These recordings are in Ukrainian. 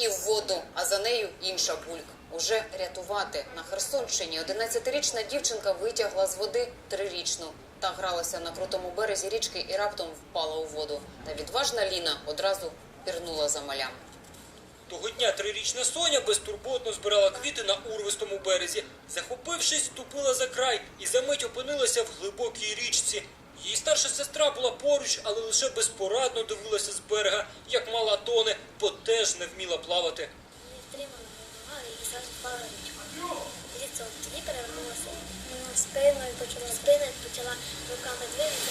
і в воду, а за нею інша бульк. Уже рятувати на Херсонщині 11-річна дівчинка витягла з води трирічну та гралася на крутому березі річки і раптом впала у воду. Та відважна Ліна одразу пірнула за малям. Того дня трирічна Соня безтурботно збирала квіти на урвистому березі. Захопившись, ступила за край і за мить опинилася в глибокій річці. Її старша сестра була поруч, але лише безпорадно дивилася з берега, як мала тоне, бо теж не вміла плавати. Не стримала вимагала і зразу впала річку. Ліцо тоді перевернулася спиною, почала спиною, почала руками двигати.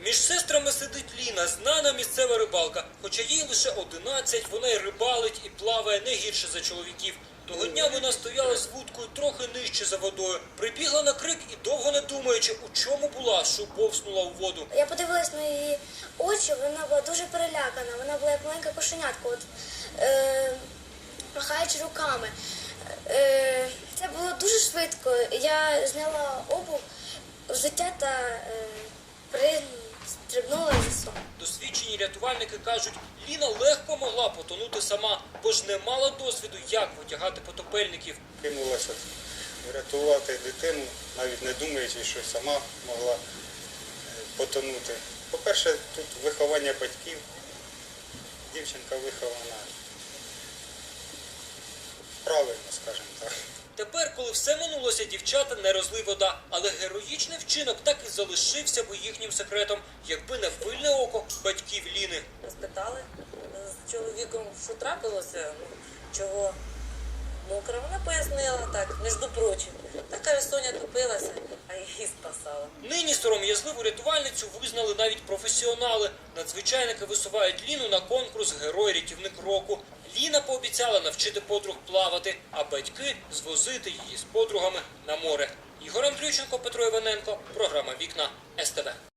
Між сестрами сидить Ліна, знана місцева рибалка. Хоча їй лише 11, вона й рибалить і плаває не гірше за чоловіків. Того дня вона стояла з вудкою трохи нижче за водою, прибігла на крик і довго не думаючи, у чому була, що повснула у воду. Я подивилась на її очі, вона була дуже перелякана, вона була як маленька кошенятка, от, е, махаючи руками. Е, це було дуже швидко. Я зняла обув, взуття та е, пристрибнула за сон. Рятувальники кажуть, Ліна легко могла потонути сама, бо ж не мала досвіду, як витягати потопельників. кинулася рятувати дитину, навіть не думаючи, що сама могла е, потонути. По-перше, тут виховання батьків. Дівчинка вихована правильно, скажімо так. Тепер, коли все минулося, дівчата не розлий вода, але героїчний вчинок так і залишився би їхнім секретом, якби не пильне око батьків Ліни. спитали з чоловіком, що трапилося, ну, чого мокра. Вона пояснила так, між прочим. Та каже, Соня топилася, а її спасала. Нині сором'язливу рятувальницю визнали навіть професіонали. Надзвичайники висувають Ліну на конкурс Герой-рятівник року. Ліна пообіцяла навчити подруг плавати, а батьки звозити її з подругами на море. Ігор Андрюченко, Петро Іваненко, програма Вікна СТВ.